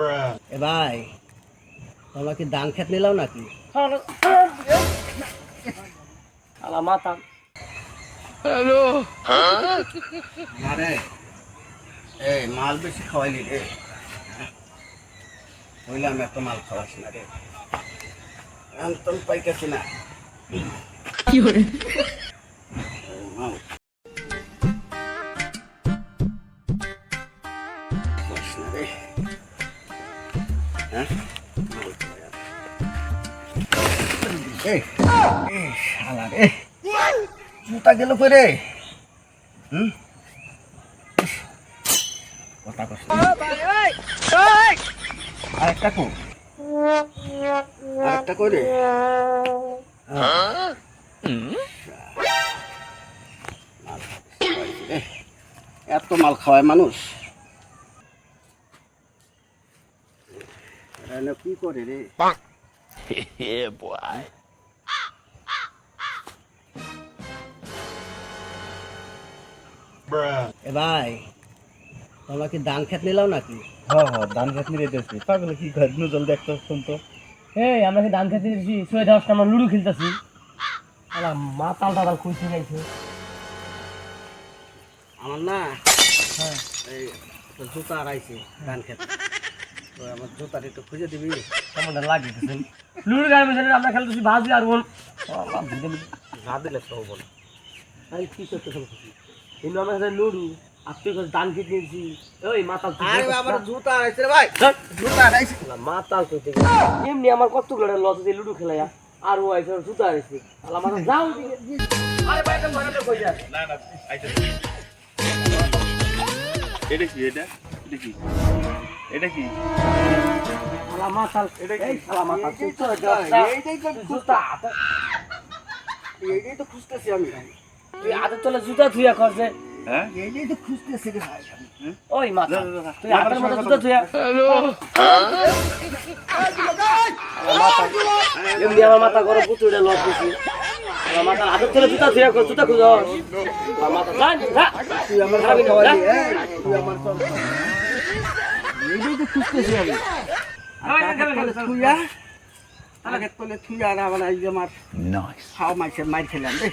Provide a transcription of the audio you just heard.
এ ভাই তোমরা কি ধান খেত নিলাও নাকি? আলা মাথা আরে এই মাল বেশি খাওয়াইলি রে। বললাম এত মাল খাওয়াস না রে। একদম পাইতেছি না। মাল। খাওয়াস না রে। জুতা গেল কই রে হুম কথা কষ্ট আরেকটা। এত মাল খাওয়ায় মানুষ কি করে রে? এ ভাই তোমরা কি ধান খেত নিলাও নাকি? হ্যাঁ হ্যাঁ ধান খেত নিয়ে যেতেছি পাগল কি ঘর নজল দেখতো শুনতো? এই আমরা কি ধান খেতে দিছি শুয়ে দশ আমরা লুডু খেলতেছি। আলা মাতাল টাতাল খুঁজতে যাইছে। আমার না এই তো জুতা আড়াইছে ধান খেত। তো আমার জুতাটা একটু খুঁজে দিবি? লুডু আমরা খেলতেছি ভাজি আর বোন। না দিলে তো বল আরে কি করতে কিন্তু আমার কাছে লুডু আর তুই কাছে দিয়েছি ওই মাতাল তুই আরে দেখোস জুতা ভাই। জুতা মাতাল তুই এমনি আমার কতগুলো লস দিয়ে লুডু খেলাইয়া আর ও আইসে জুতা আলা মাথা যাও দিকে আরে ভাই তুমি বাড়িতে কই যা না না এটা কি এটা এটা কি এটা? মাতাল এটা কি? জুতা করছে হ্যাঁ? ওই মাথা। তুই হাতের মধ্যে জুতা এমনি আমার মাথা গরম পুতুড়ে লস দিছি। আমার মাথা হাতের তোলে জুতা থুইয়া কর জুতা খুঁজ। আমার মাথা তুই আমার খাবি না, তুই আমার এইটাই তো খুঁজতেছি আমি। তলে থুইয়া আগে তলে থুইয়া আর আমার এই আমার খাওয়া মাইছে মাইর খেলাম রে